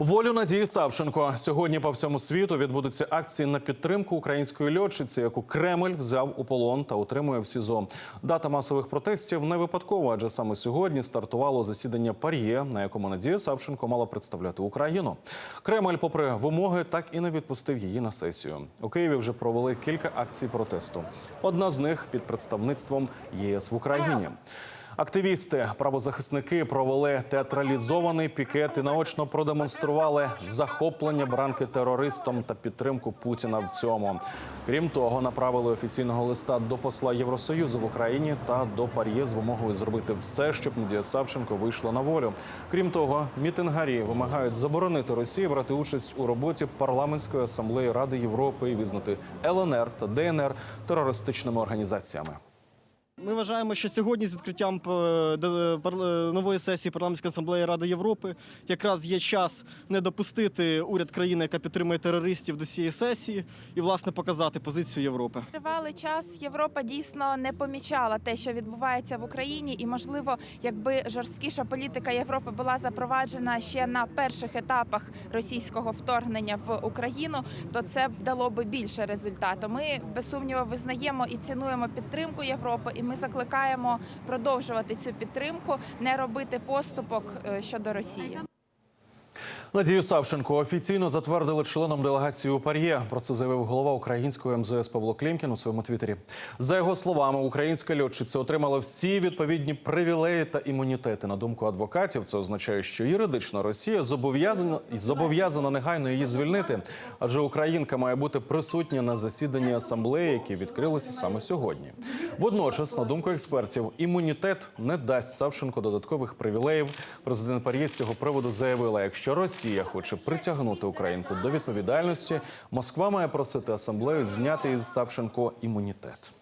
Волю Надії Савченко сьогодні по всьому світу відбудуться акції на підтримку української льотчиці, яку Кремль взяв у полон та утримує в СІЗО. Дата масових протестів не випадкова, адже саме сьогодні стартувало засідання Пар'є, на якому Надія Савченко мала представляти Україну. Кремль, попри вимоги, так і не відпустив її на сесію. У Києві вже провели кілька акцій протесту. Одна з них під представництвом ЄС в Україні. Активісти, правозахисники провели театралізований пікет і наочно продемонстрували захоплення бранки терористом та підтримку Путіна в цьому. Крім того, направили офіційного листа до посла Євросоюзу в Україні та до Пар'є з вимогою зробити все, щоб Надія Савченко вийшла на волю. Крім того, мітингарі вимагають заборонити Росії брати участь у роботі парламентської асамблеї Ради Європи і визнати ЛНР та ДНР терористичними організаціями. Ми вважаємо, що сьогодні з відкриттям е, нової сесії парламентської асамблеї Ради Європи якраз є час не допустити уряд країни, яка підтримує терористів до цієї сесії, і власне показати позицію Європи. Тривалий час Європа дійсно не помічала те, що відбувається в Україні, і можливо, якби жорсткіша політика Європи була запроваджена ще на перших етапах російського вторгнення в Україну, то це б дало би більше результату. Ми без сумніву визнаємо і цінуємо підтримку Європи, і ми закликаємо продовжувати цю підтримку, не робити поступок е, щодо Росії. Надію Савченко офіційно затвердили членом делегації у Пар'є. Про це заявив голова української МЗС Павло Клімкін у своєму твіттері. За його словами, українська льотчиця отримала всі відповідні привілеї та імунітети. На думку адвокатів, це означає, що юридично Росія зобов'язана зобов'язана негайно її звільнити, адже Українка має бути присутня на засіданні асамблеї, які відкрилися саме сьогодні. Водночас, на думку експертів, імунітет не дасть Савченко додаткових привілеїв. Президент Пар'є з цього приводу заявила, якщо Росія хоче притягнути Українку до відповідальності, Москва має просити асамблею зняти із Савченко імунітет.